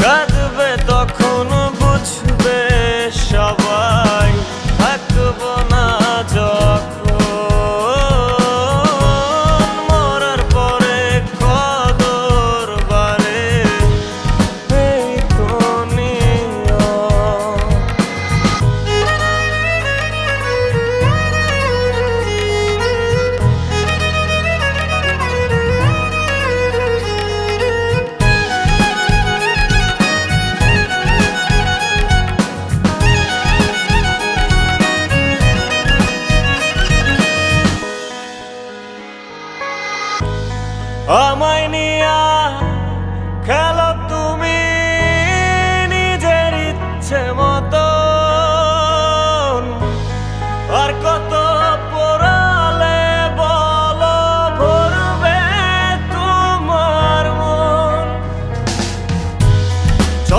brother.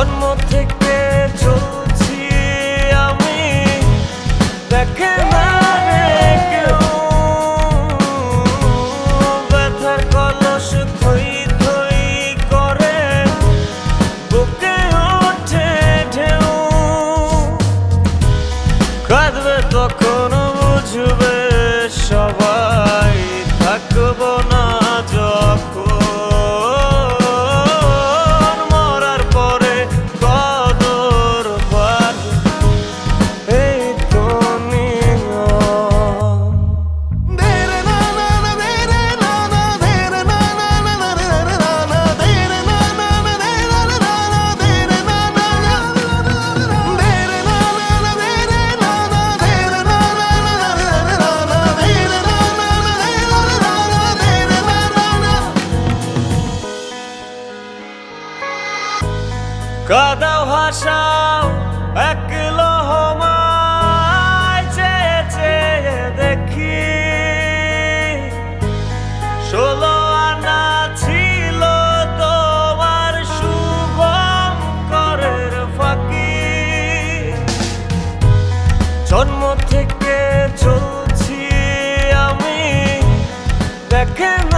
জন্ম থেকে চলছি আমি। দেখেন কাদাও হাসাও একলো হোমায় চেয়ে চে দেখি। ষোলো তোমার ফাঁকি। জন্ম থেকে চলছি আমি, দেখেন